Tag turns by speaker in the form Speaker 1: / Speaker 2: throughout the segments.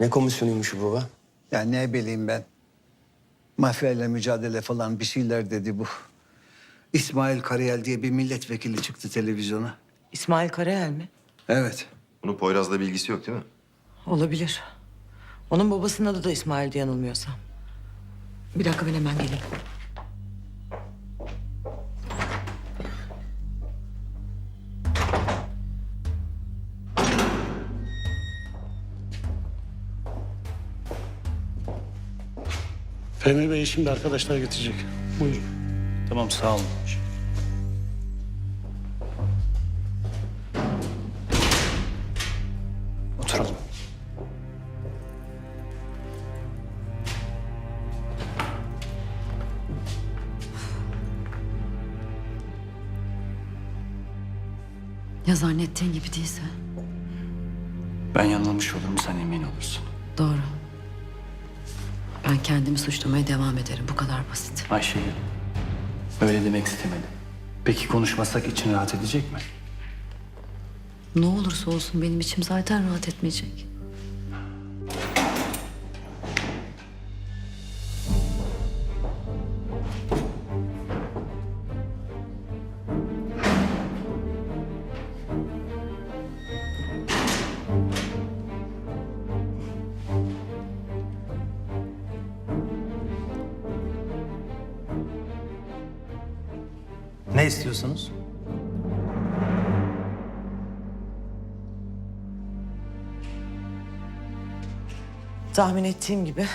Speaker 1: Ne komisyonuymuş bu baba?
Speaker 2: Ya ne bileyim ben. Mafyayla mücadele falan bir şeyler dedi bu. İsmail Karayel diye bir milletvekili çıktı televizyona.
Speaker 3: İsmail Karayel mi?
Speaker 2: Evet.
Speaker 4: Bunun Poyraz'la bilgisi yok değil mi?
Speaker 3: Olabilir. Onun babasının adı da İsmail'di yanılmıyorsam. Bir dakika ben hemen geleyim.
Speaker 5: Fehmi Bey şimdi arkadaşlar getirecek. Buyurun.
Speaker 6: Tamam sağ olun. Oturalım.
Speaker 7: Ya zannettiğin gibi değilse?
Speaker 6: Ben yanılmış olurum sen emin olursun.
Speaker 7: Doğru. Ben kendimi suçlamaya devam ederim. Bu kadar basit.
Speaker 6: Ayşegül. Öyle demek istemedim. Peki konuşmasak için rahat edecek mi?
Speaker 7: Ne olursa olsun benim içim zaten rahat etmeyecek.
Speaker 8: Ne istiyorsunuz?
Speaker 3: Tahmin ettiğim gibi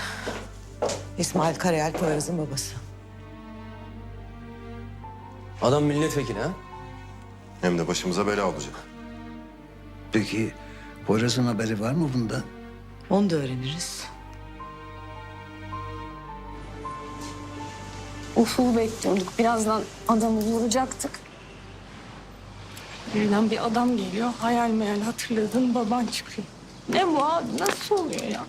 Speaker 3: İsmail Karayel Poyraz'ın babası.
Speaker 1: Adam milletvekili ha?
Speaker 4: Hem de başımıza bela olacak.
Speaker 2: Peki Poyraz'ın haberi var mı bundan?
Speaker 3: Onu da öğreniriz.
Speaker 9: Ufuk'u bekliyorduk. Birazdan adamı vuracaktık. Birden bir adam geliyor. Hayal meyal hatırladığın baban çıkıyor. Ne bu abi? Nasıl oluyor ya?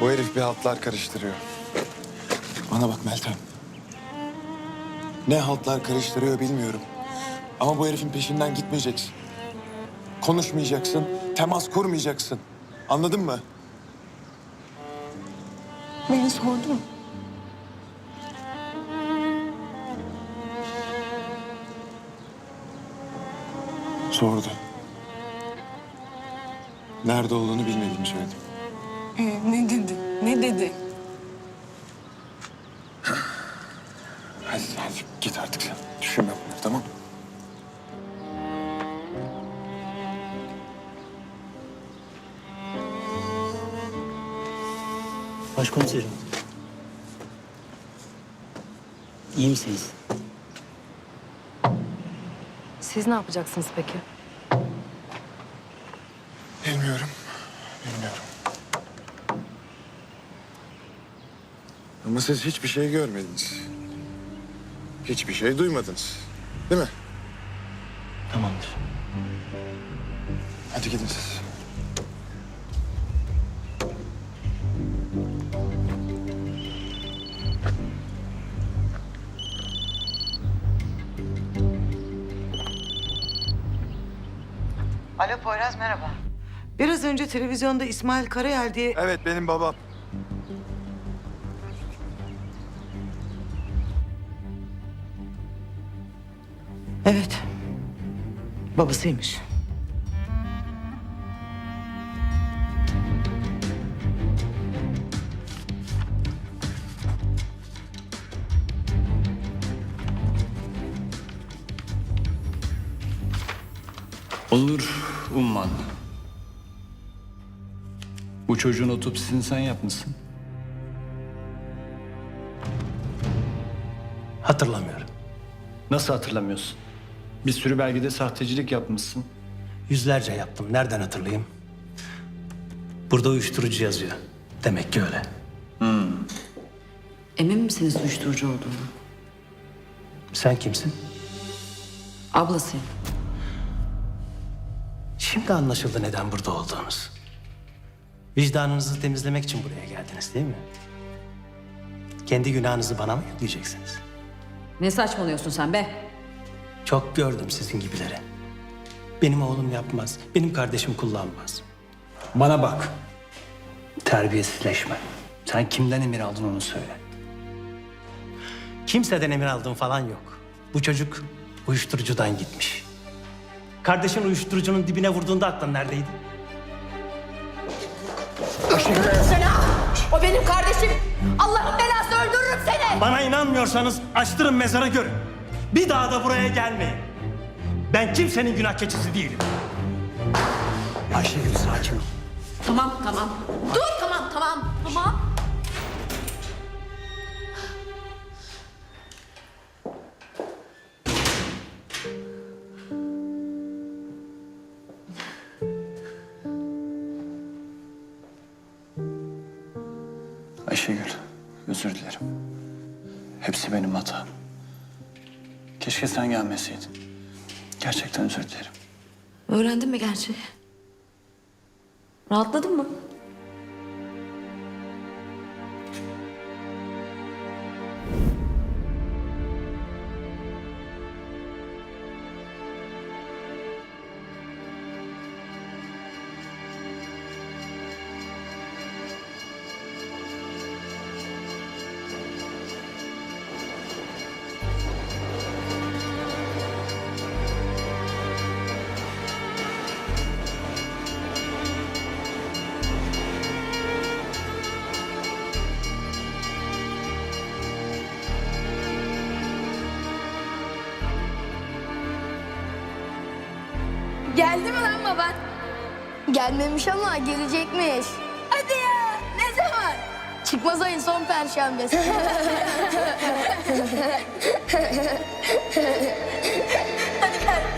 Speaker 10: Bu herif bir haltlar karıştırıyor. Bana bak Meltem. Ne haltlar karıştırıyor bilmiyorum. Ama bu herifin peşinden gitmeyeceksin. Konuşmayacaksın, temas kurmayacaksın. Anladın mı?
Speaker 9: Beni sordu mu?
Speaker 10: Sordu. Nerede olduğunu bilmediğimi söyledim.
Speaker 9: Ee, ne dedi? Ne dedi?
Speaker 10: Hadi, hadi git artık sen.
Speaker 5: Başkomiserim. İyi misiniz?
Speaker 7: Siz ne yapacaksınız peki?
Speaker 10: Bilmiyorum. Bilmiyorum. Ama siz hiçbir şey görmediniz. Hiçbir şey duymadınız. Değil mi?
Speaker 5: Tamamdır.
Speaker 10: Hadi gidin siz.
Speaker 3: Poyraz merhaba. Biraz önce televizyonda İsmail Karayel diye...
Speaker 10: Evet benim babam.
Speaker 3: Evet. Babasıymış.
Speaker 6: Olur Umman. Bu çocuğun otopsisini sen yapmışsın.
Speaker 5: Hatırlamıyorum.
Speaker 6: Nasıl hatırlamıyorsun? Bir sürü belgede sahtecilik yapmışsın.
Speaker 5: Yüzlerce yaptım. Nereden hatırlayayım? Burada uyuşturucu yazıyor. Demek ki öyle.
Speaker 7: Emin misiniz uyuşturucu olduğunu?
Speaker 5: Sen kimsin?
Speaker 7: Ablasıyım.
Speaker 5: Şimdi anlaşıldı neden burada olduğunuz. Vicdanınızı temizlemek için buraya geldiniz değil mi? Kendi günahınızı bana mı yükleyeceksiniz?
Speaker 7: Ne saçmalıyorsun sen be?
Speaker 5: Çok gördüm sizin gibileri. Benim oğlum yapmaz. Benim kardeşim kullanmaz.
Speaker 6: Bana bak. Terbiyesizleşme. Sen kimden emir aldın onu söyle.
Speaker 5: Kimseden emir aldığım falan yok. Bu çocuk uyuşturucudan gitmiş. Kardeşin uyuşturucunun dibine vurduğunda aklın neredeydi?
Speaker 11: O benim kardeşim. Allah'ın belası öldürürüm seni.
Speaker 5: Bana inanmıyorsanız açtırın mezarı görün. Bir daha da buraya gelmeyin. Ben kimsenin günah keçisi değilim.
Speaker 6: Ayşegül sakin ol.
Speaker 11: Tamam tamam. Dur tamam tamam tamam.
Speaker 6: Ayşegül, özür dilerim. Hepsi benim hatam. Keşke sen gelmeseydin. Gerçekten özür dilerim.
Speaker 7: Öğrendin mi gerçeği? Rahatladın mı?
Speaker 11: Geldi mi lan baban? Gelmemiş ama gelecekmiş. Hadi ya ne zaman? Çıkmaz ayın son perşembesi. Hadi gel.